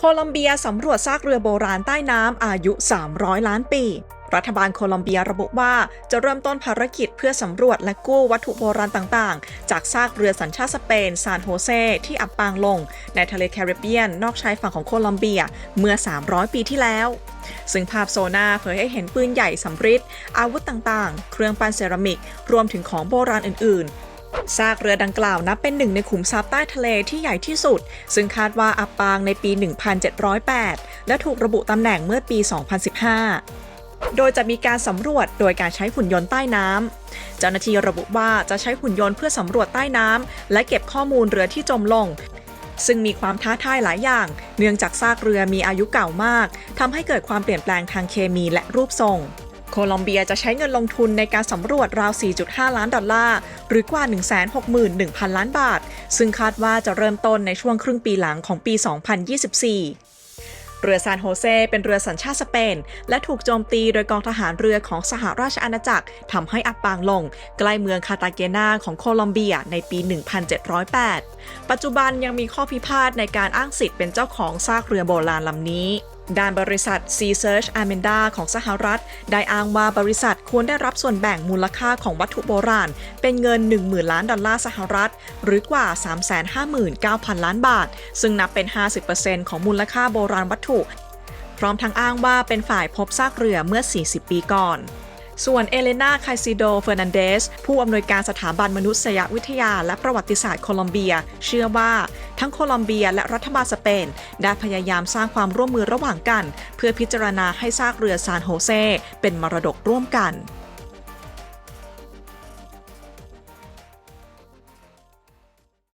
โคลอมเบียสำรวจซากเรือโบราณใต้น้ำอายุ 300 ล้านปี รัฐบาลโคลอมเบียระบุว่าจะเริ่มต้นภารกิจเพื่อสำรวจและกู้วัตถุโบราณต่างๆ จากซากเรือสัญชาติสเปนซานโฮเซที่อับปางลง ในทะเลแคริบเบียน นอกชายฝั่งของโคลอมเบียเมื่อ 300 ปีที่แล้ว ซึ่งภาพโซนาเผยให้เห็นปืนใหญ่สำริดอาวุธต่างๆ เครื่องปั้นเซรามิก รวมถึงของโบราณอื่นๆ ซากเรือดังกล่าวนับเป็นหนึ่งในขุมทรัพย์ใต้ทะเลที่ใหญ่ที่สุด ซึ่งคาดว่าอับปางในปี 1708 และถูกระบุตำแหน่งเมื่อปี 2015โดยจะมีการสำรวจโดยการใช้หุ่นยนต์ใต้น้ำ เจ้าหน้าที่ระบุว่าจะใช้หุ่นยนต์เพื่อสำรวจใต้น้ำ และเก็บข้อมูลเรือที่จมลง ซึ่งมีความท้าทายหลายอย่าง เนื่องจากซากเรือมีอายุเก่ามากทำให้เกิดความเปลี่ยนแปลงทางเคมีและรูปทรง โคลอมเบียจะใช้เงินลงทุนในการสำรวจราว 4.5 ล้านดอลลาร์ หรือกว่า 161,000 ล้านบาท ซึ่งคาดว่าจะเริ่มต้นในช่วงครึ่งปีหลังของปี 2024เรือซานโฮเซเป็นเรือสัญชาติสเปน และถูกโจมตีโดยกองทหารเรือของสหราชอาณาจักรทำให้อับปางลง ใกล้เมืองคาตาเกนาของโคลอมเบียในปี 1708 ปัจจุบันยังมีข้อพิพาทในการอ้างสิทธิ์เป็นเจ้าของซากเรือโบราณลำนี้ ด้านบริษัท Sea Search Amenda ของสหรัฐ ได้อ้างว่าบริษัทควรได้รับส่วนแบ่งมูลค่าของวัตถุโบราณ เป็นเงิน 10,000 ล้านดอลลาร์สหรัฐ หรือกว่า 359,000 ล้านบาท ซึ่งนับเป็น 50%ของมูลค่าโบราณวัตถุ พร้อมทั้งอ้างว่าเป็นฝ่ายพบซากเรือเมื่อ 40 ปีก่อน ส่วนเอเลนาคาซิโดเฟอร์นันเดสผู้อำนวยการสถาบันมนุษยวิทยาและประวัติศาสตร์โคลอมเบีย เชื่อว่าทั้งโคลอมเบียและรัฐบาลสเปน ได้พยายามสร้างความร่วมมือระหว่างกัน เพื่อพิจารณาให้ซากเรือซานโฮเซเป็นมรดกร่วมกัน